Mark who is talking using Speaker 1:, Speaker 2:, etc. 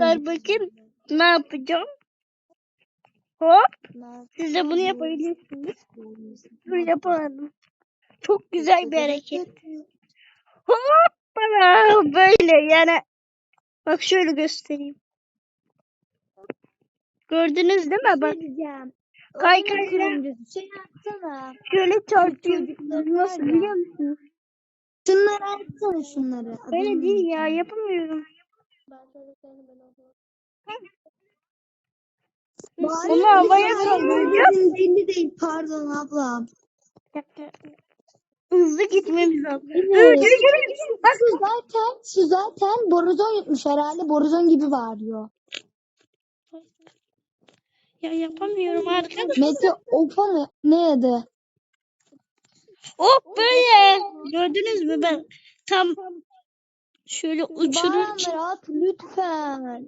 Speaker 1: Dur bakayım ne yapacağım. Hop siz de bunu yapabilirsiniz. Dur yapamadım. Çok güzel bir hareket. Hop bana böyle yani. Bak şöyle göstereyim. Gördünüz değil mi? Bak
Speaker 2: diyeceğim.
Speaker 1: kay kayla
Speaker 2: Şey yapsana.
Speaker 1: şöyle çarpıyor. Nasıl biliyor musunuz?
Speaker 2: Şunları açsana şunları.
Speaker 1: Öyle
Speaker 2: Adını
Speaker 1: değil ya
Speaker 2: unuttum.
Speaker 1: yapamıyorum.
Speaker 2: Bari
Speaker 1: Onu havaya
Speaker 2: bir
Speaker 1: kaldıracağım.
Speaker 2: saniye belli değil pardon ablam.
Speaker 1: Hızlı gitmemiz lazım. Dur. Bak
Speaker 2: zaten şu zaten borazon yutmuş herhalde borazon gibi bağırıyor.
Speaker 1: ya yapamıyorum arkadaşlar.
Speaker 2: Mete Opa mı? Ne adı?
Speaker 1: Hop böyle. Gördünüz mü ben tam şöyle uçurur.
Speaker 2: Bağıranları at lütfen.